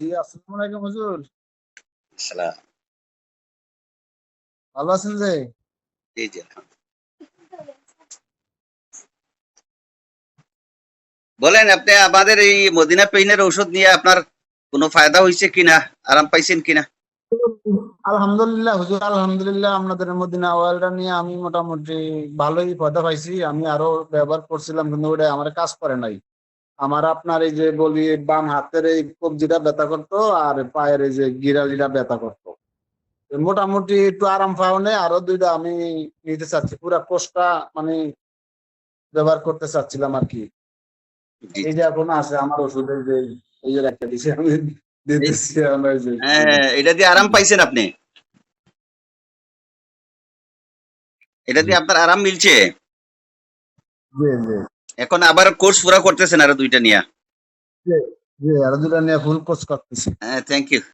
জি আসসালামু আলাইকুম হুজুর। সালাম ভালো আছেন যে? জি জি বলেন আপনি আমাদের এই মদিনা পেইনের ঔষধ নিয়ে আপনার কোনো ফায়দা হয়েছে কিনা? আরাম পাইছেন কিনা? আলহামদুলিল্লাহ হুজুর আলহামদুলিল্লাহ আপনাদের মদিনা ওয়েলটা নিয়ে আমি মোটামুটি ভালোই পয়দা পাইছি। আমি আরও ব্যবহার করছিলাম কিন্তু ওটা আমার কাজ করে নাই। আমার আপনার এই যে বলি বাম হাতের এই কবজিটা ব্যথা করতো আর পায়ের এই যে গিরালিটা ব্যথা করতো। মোটামুটি একটু আরাম পাওনে আরও দুইটা আমি নিতে চাচ্ছি। পুরা কোষটা মানে ব্যবহার করতে চাচ্ছিলাম আর কি। এই যে এখন আছে আমার ওষুধের যে এই যে একটা দিছে আমি দিতেছি আমরা যে হ্যাঁ এটা দিয়ে আরাম পাইছেন আপনি? এটা দিয়ে আপনার আরাম মিলছে? জি জি। এখন আবার কোর্স পুরা করতেছেন আরও দুইটা নিয়ে। জি আরও দুইটা নিয়ে ফুল কোর্স করতেছি। হ্যাঁ থ্যাংক ইউ